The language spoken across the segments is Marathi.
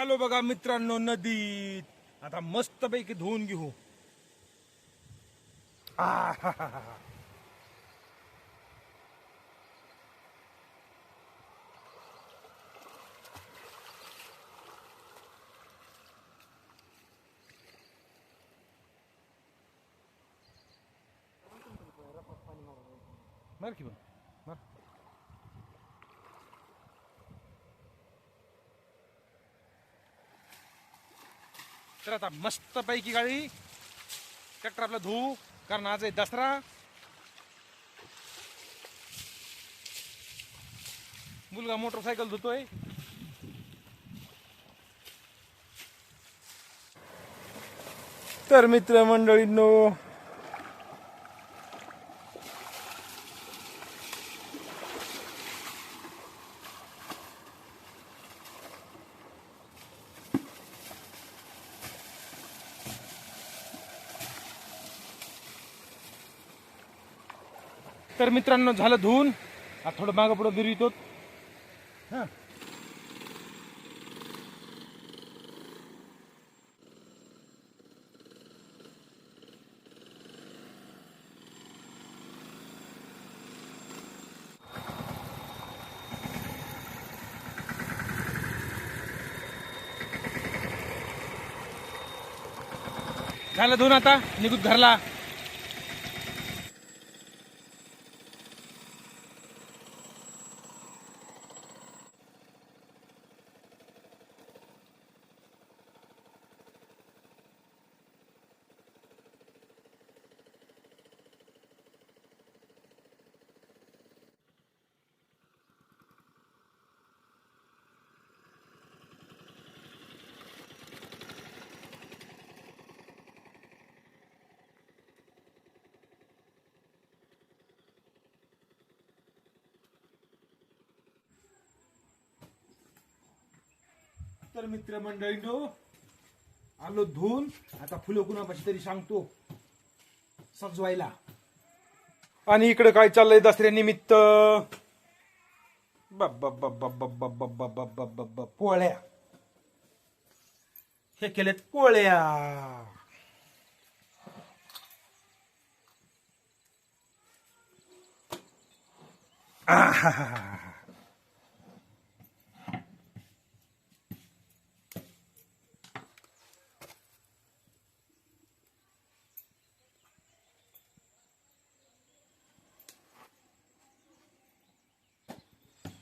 आलो बघा मित्रांनो नदीत. आता मस्तपैकी धुवून घेऊ. मार की बघ तर आता मस्तपैकी गाडी. ट्रॅक्टर आपला धुवू कारण आज आहे दसरा. मुलगा मोटरसायकल धुतोय. तर मित्र मंडळींनो तर मित्रांनो झालं धुवून. थोडं मागं पुढं बिरवितो झालं धुवून आता. निघूत घरला. तर मित्रमंडळींनो आलो धुवून आता फुलं कुणापाशी तरी सांगतो सजवायला आणि इकडे काय चाललंय दसऱ्यानिमित्त पोळ्या हे केलेत पोळ्या आ हा हा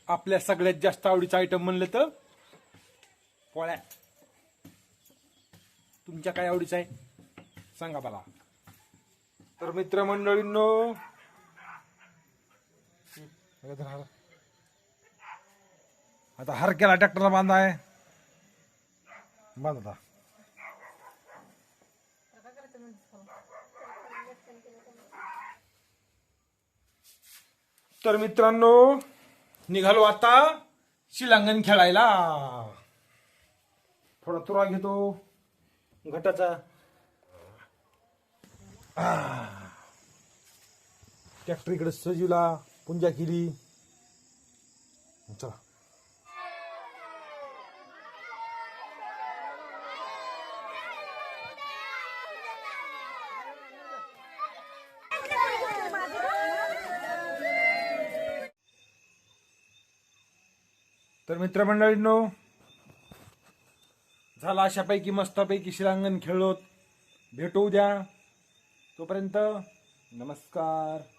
आपल्या सगळ्यात जास्त आवडीचं आयटम म्हणलं तर पोळ्या. तुमच्या काय आवडीचं आहे? सांगा मला. तर मित्रमंडळींनो आता हर केला ट्रॅक्टरला बांधाय बांध. आता तर मित्रांनो निघालो आता शिलांगण खेळायला. थोडा तुरा घेतो. घटाचा. ट्रॅक्टर इकडे सजीवला पुंजा केली. चला. तर मित्रमंडळींनो झाला अशापैकी मस्तपैकी शिलांगण खेळलोत. भेटू द्या तोपर्यंत नमस्कार.